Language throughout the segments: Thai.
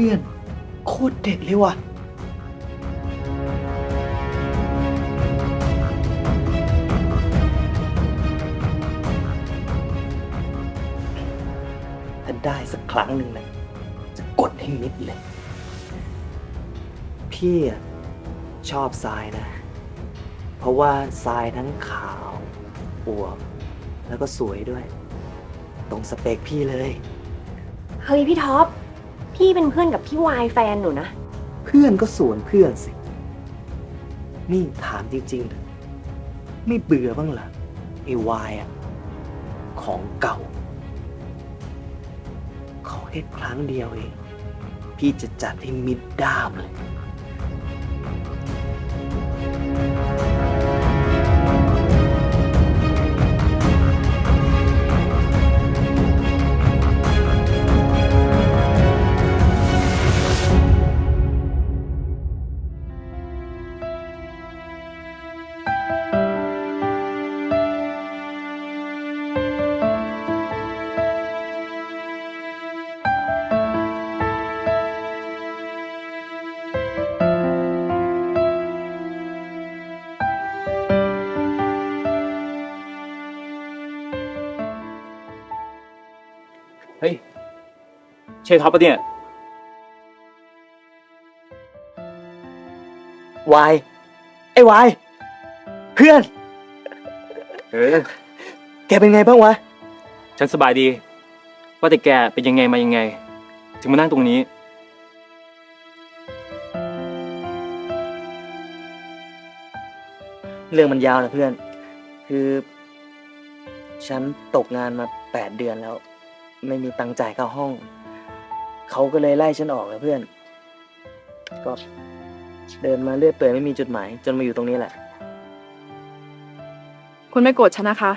พื่อน โคตรเด็ดเลยว่ะ ถ้าได้สักครั้งหนึ่งนะ จะกดให้มิดเลย พี่อะชอบทรายนะ เพราะว่าทรายทั้งขาวอวบแล้วก็สวยด้วย ตรงสเปคพี่เลย เฮ้ยพี่ท็อป พี่เป็นเพื่อนกับพี่วายแฟนหนูนะ เพื่อนก็สวนเพื่อนสิ นี่ถามจริงๆเถอะไม่เบื่อบ้างเหรอไอ้วายอะของเก่า ขอแค่ครั้งเดียวเอง พี่จะจัดให้มิดด้ามเลย ช่ท็อปปะเนี่ย วาย ไอ้วาย เพื่อน เออ แกเป็นไงบ้างวะ ฉันสบายดี ว่าแต่แกเป็นยังไงมายังไง ถึงมานั่งตรงนี้ เรื่องมันยาวนะเพื่อน คือ ฉันตกงานมาแปดเดือนแล้ว ไม่มีตังค์จ่ายค่าห้อง เขาก็เลยไล่ฉันออกนะเพื่อน ก็เดินมาเรื่อยเปื่อยไม่มีจุดหมาย จนมาอยู่ตรงนี้แหละ คุณไม่โกรธฉันนะคะ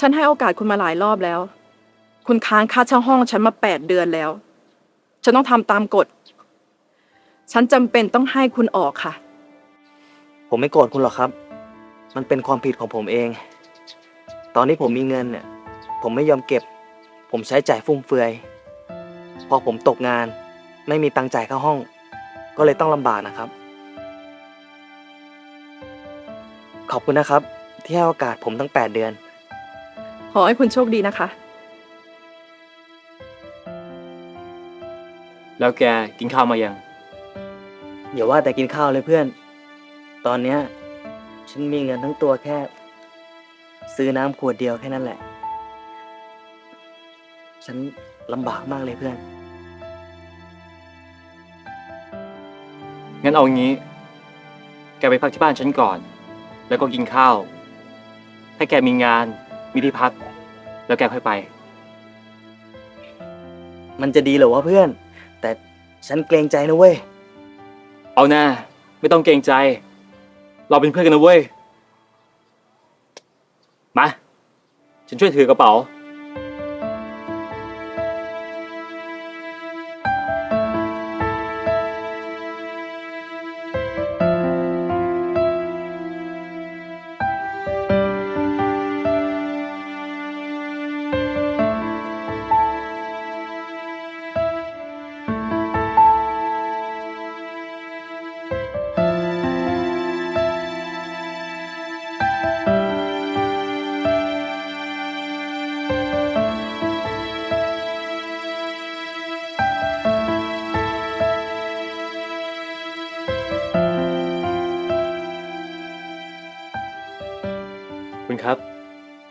ฉันให้โอกาสคุณมาหลายรอบแล้ว คุณค้างค่าเช่าห้องฉันมาแปดเดือนแล้ว ฉันต้องทำตามกฎ ฉันจำเป็นต้องให้คุณออกค่ะ ผมไม่โกรธคุณหรอกครับ มันเป็นความผิดของผมเอง ตอนนี้ผมมีเงินเนี่ย ผมไม่ยอมเก็บ ผมใช้จ่ายฟุ่มเฟือย พอผมตกงาน ไม่มีตังค์จ่ายค่าห้อง ก็เลยต้องลำบากนะครับ ขอบคุณนะครับ ที่ให้โอกาสผมตั้ง 8 เดือน ขอให้คุณโชคดีนะคะ แล้วแกกินข้าวมายัง อย่าว่าแต่กินข้าวเลยเพื่อน ตอนเนี้ยฉันมีเงินทั้งตัวแค่ ซื้อน้ำขวดเดียวแค่นั้นแหละ ฉันลำบากมากเลยเพื่อน งั้นเอางี้ แกไปพักที่บ้านฉันก่อน แล้วก็กินข้าว ถ้าแกมีงาน มีที่พัก แล้วแกค่อยไป มันจะดีเหรอวะเพื่อน แต่ฉันเกรงใจนะเว้ย เอาหน้า ไม่ต้องเกรงใจ เราเป็นเพื่อนกันนะเว้ย มา ฉันช่วยถือกระเป๋า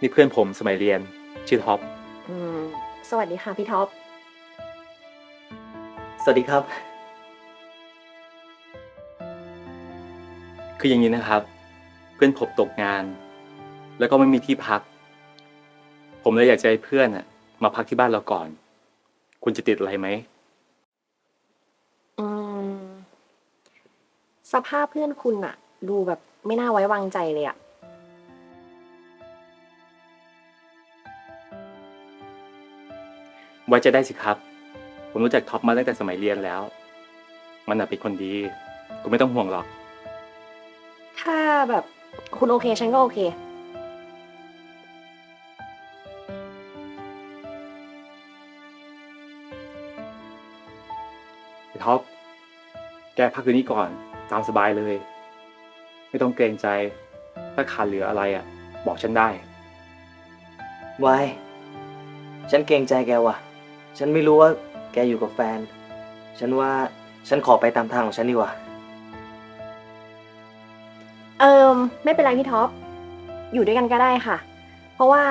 นี่เพื่อนผมสมัยเรียน ชื่อท็อปอืมสวัสดีค่ะพี่ท็อป สวัสดีครับ คืออย่างนี้นะครับ เพื่อนผมตกงาน แล้วก็ไม่มีที่พัก ผมเลยอยากจะให้เพื่อนน่ะมาพักที่บ้านเราก่อน คุณจะติดอะไรไหมอืมสภาพเพื่อนคุณอะดูแบบไม่น่าไว้วางใจเลยอะ ไว้ใจะได้สิครับ ผมรู้จักท็อปมาตั้งแต่สมัยเรียนแล้ว มันน่ะเป็นคนดี คุณไม่ต้องห่วงหรอก ถ้าแบบคุณโอเคฉันก็โอเคพี่ท็อป แกพักคืนนี้ก่อน ตามสบายเลย ไม่ต้องเกรงใจ ถ้าขาดเหลืออะไรอะ บอกฉันได้ วาย ฉันเกรงใจแกว่ะ ฉันไม่รู้ว่าแกอยู่กับแฟน ฉันว่าฉันขอไปตามทางของฉันดีกว่า เอิมไม่เป็นไรพี่ท็อป อยู่ด้วยกันก็ได้ค่ะ เพราะว่า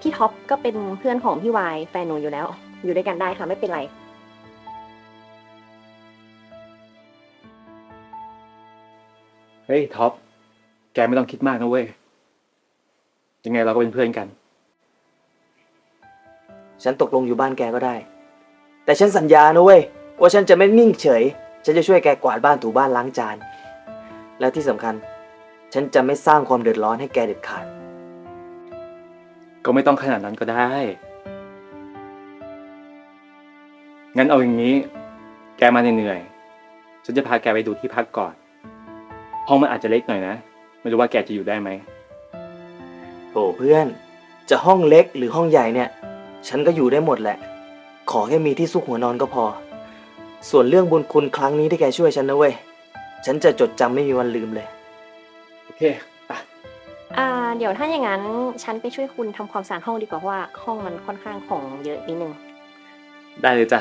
พี่ท็อปก็เป็นเพื่อนของพี่วายแฟนหนูอยู่แล้ว อยู่ด้วยกันได้ค่ะไม่เป็นไร เฮ้ยท็อป แกไม่ต้องคิดมากนะเว้ย ยังไงเราก็เป็นเพื่อนกัน ฉันตกลงอยู่บ้านแกก็ได้ แต่ฉันสัญญานะเว้ยว่าฉันจะไม่นิ่งเฉย ฉันจะช่วยแกกวาดบ้านถูบ้านล้างจาน และที่สำคัญ ฉันจะไม่สร้างความเดือดร้อนให้แกเด็ดขาด ก็ไม่ต้องขนาดนั้นก็ได้ งั้นเอาอย่างนี้ แกมาเหนื่อยๆฉันจะพาแกไปดูที่พักก่อน ห้องมันอาจจะเล็กหน่อยนะ ไม่รู้ว่าแกจะอยู่ได้ไหมโถเพื่อน จะห้องเล็กหรือห้องใหญ่เนี่ย ฉันก็อยู่ได้หมดแหละ ขอแค่มีที่ซุกหัวนอนก็พอ ส่วนเรื่องบุญคุณครั้งนี้ที่แกช่วยฉันนะเว้ย ฉันจะจดจำไม่มีวันลืมเลย โอเคไปอ่าเดี๋ยวถ้าอย่างนั้นฉันไปช่วยคุณทำความสะอาดห้องดีกว่าเพราะว่าห้องมันค่อนข้างของเยอะนิดนึง ได้เลยจ้ะ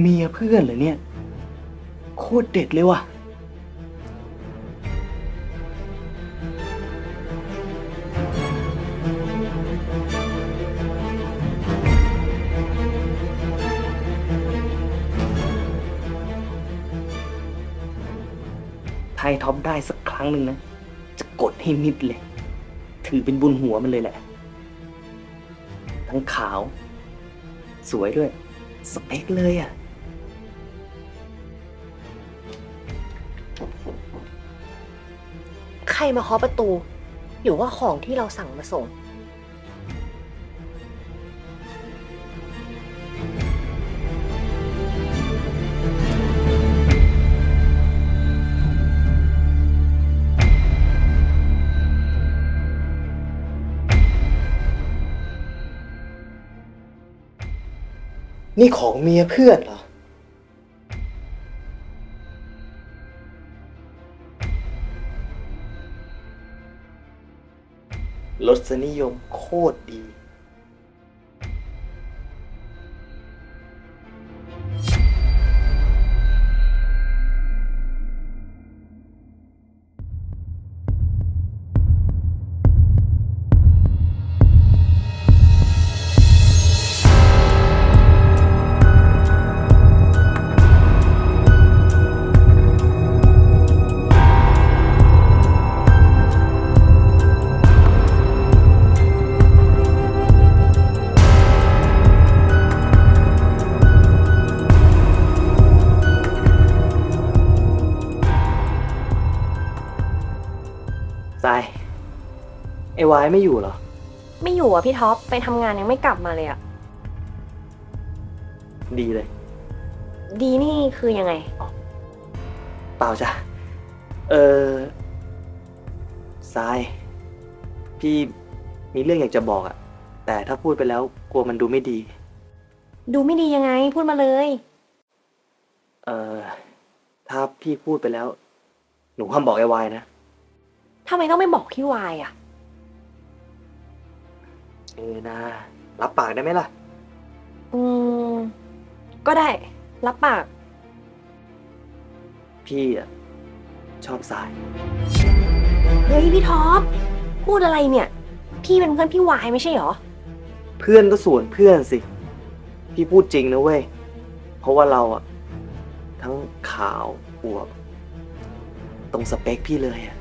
เมียเพื่อนเหรอเนี่ย โคตรเด็ดเลยว่ะ ไทยท็อปได้สักครั้งหนึ่งนะ จะกดให้มิดเลย ถือเป็นบุญหัวมันเลยแหละ ทั้งขาว สวยด้วย สเปคเลยอะ ใครมาเคาะประตูหรือว่าของที่เราสั่งมาส่ง นี่ของเมียเพื่อนเหรอ รสนิยมโคตรดี ทราย ไอ้วายไม่อยู่เหรอ ไม่อยู่อะพี่ท็อปไปทำงานยังไม่กลับมาเลยอะ ดีเลย ดีนี่คือยังไง เปล่าจ้ะ เออทราย พี่มีเรื่องอยากจะบอกอะ แต่ถ้าพูดไปแล้วกลัวมันดูไม่ดี ดูไม่ดียังไง พูดมาเลย เออถ้าพี่พูดไปแล้ว หนูห้ามบอกไอ้วายนะ ทำไมต้องไม่บอกพี่วายอะเออนะรับปากได้ไหมล่ะ อืม ก็ได้ รับปาก พี่อะชอบสาย เฮ้ยพี่ท็อป พูดอะไรเนี่ย พี่เป็นเพื่อนพี่วายไม่ใช่เหรอ เพื่อนก็ส่วนเพื่อนสิ พี่พูดจริงนะเว้ย เพราะว่าเราอะทั้งขาวอวบ ตรงสเปคพี่เลยอะ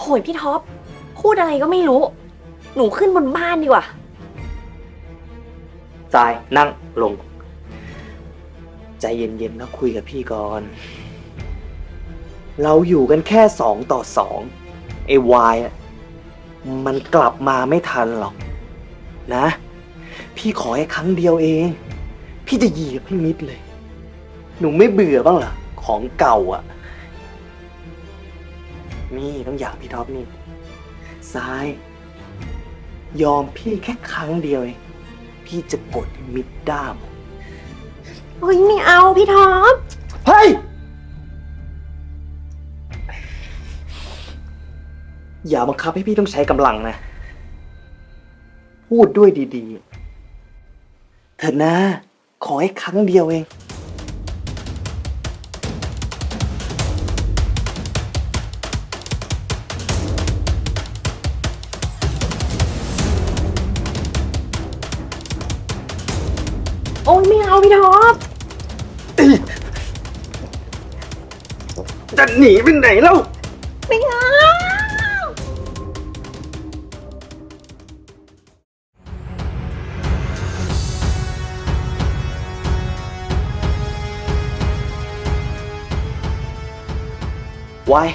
โหยพี่ท็อป พูดอะไรก็ไม่รู้ หนูขึ้นบนบ้านดีกว่า ทรายนั่งลง ใจเย็นๆแล้วคุยกับพี่ก่อน เราอยู่กันแค่สองต่อสองไอ้วายอะมันกลับมาไม่ทันหรอก นะ พี่ขอแค่ครั้งเดียวเอง พี่จะเหยียบให้มิดเลย หนูไม่เบื่อบ้างเหรอของเก่าอะ นี่ต้องอยากพี่ท็อปนี่ ซ้าย ยอมพี่แค่ครั้งเดียวเองพี่จะกดให้มิดด้ามเฮ้ยไม่เอาพี่ท็อป เฮ้ย อย่าบังคับให้พี่ต้องใช้กำลังนะ พูดด้วยดีๆ เถิดนะ ขอให้ครั้งเดียวเอง เอาพี่ท็อปจะหนีไปไหนแล้วไม่เอาวาย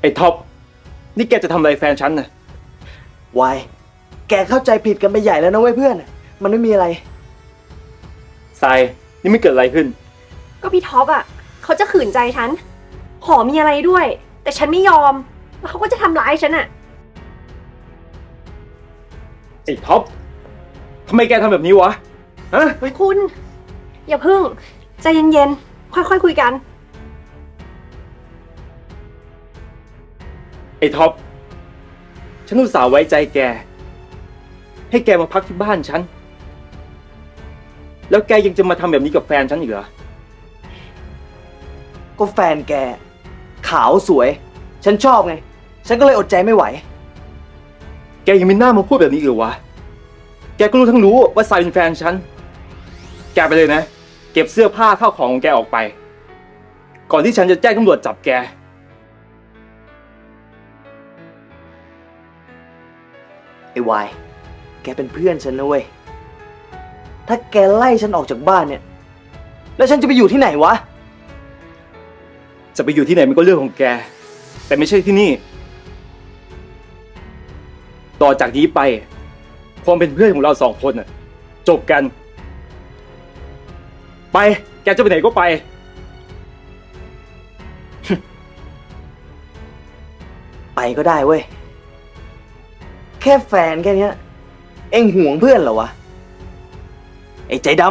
ไอ้ท็อป นี่แกจะทำอะไรแฟนฉันน่ะวายแกเข้าใจผิดกันไปใหญ่แล้วนะเว้ยเพื่อน มันไม่มีอะไร ทรายนี่ไม่เกิดอะไรขึ้น ก็พี่ท็อปอะเขาจะขืนใจฉัน ขอมีอะไรด้วย แต่ฉันไม่ยอม แล้วเขาก็จะทำร้ายฉันอะ ไอ้ท็อปทำไมแกทำแบบนี้วะฮะคุณ อย่าพึ่งใจเย็นๆ ค่อยๆคุยกัน ไอ้ท็อปฉันอุตส่าห์ไว้ใจแก ให้แกมาพักที่บ้านฉัน แล้วแกยังจะมาทำแบบนี้กับแฟนฉันอีกเหรอ ก็แฟนแก ขาวสวย ฉันชอบไง ฉันก็เลยอดใจไม่ไหว แกยังมีหน้ามาพูดแบบนี้อีกเหรอวะ แกก็รู้ทั้งรู้ว่าทรายเป็นแฟนฉัน แกไปเลยนะ เก็บเสื้อผ้าเข้าของของแกออกไป ก่อนที่ฉันจะแจ้งตำรวจจับแก ไอ้วาย แกเป็นเพื่อนฉันนะเว้ย ถ้าแกไล่ฉันออกจากบ้านเนี่ย แล้วฉันจะไปอยู่ที่ไหนวะ จะไปอยู่ที่ไหนมันก็เรื่องของแก แต่ไม่ใช่ที่นี่ ต่อจากนี้ไป ความเป็นเพื่อนของเราสองคนน่ะ จบกัน ไป แกจะไปไหนก็ไป ไปก็ได้เว้ย แค่แฟนแค่เนี้ย เอ็งห่วงเพื่อนเหรอวะ ไอ้ใจด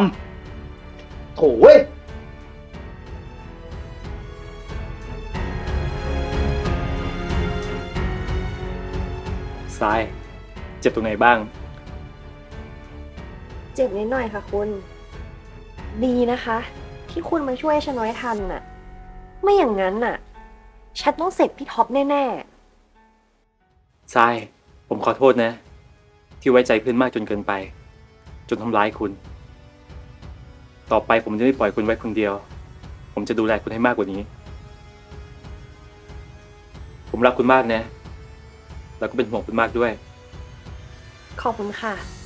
ำโถเว้ยซ้าย เจ็บตรงไหนบ้าง เจ็บนิดหน่อยค่ะคุณ ดีนะคะ ที่คุณมาช่วยฉันไว้ทันน่ะ ไม่อย่างนั้นน่ะ ฉันต้องเสร็จพี่ท็อปแน่ทราย ผมขอโทษนะ ที่ไว้ใจเพื่อนมากจนเกินไป จนทำร้ายคุณ ต่อไปผมจะไม่ปล่อยคุณไว้คนเดียว ผมจะดูแลคุณให้มากกว่านี้ ผมรักคุณมากนะ แล้วก็เป็นห่วงคุณมากด้วย ขอบคุณค่ะ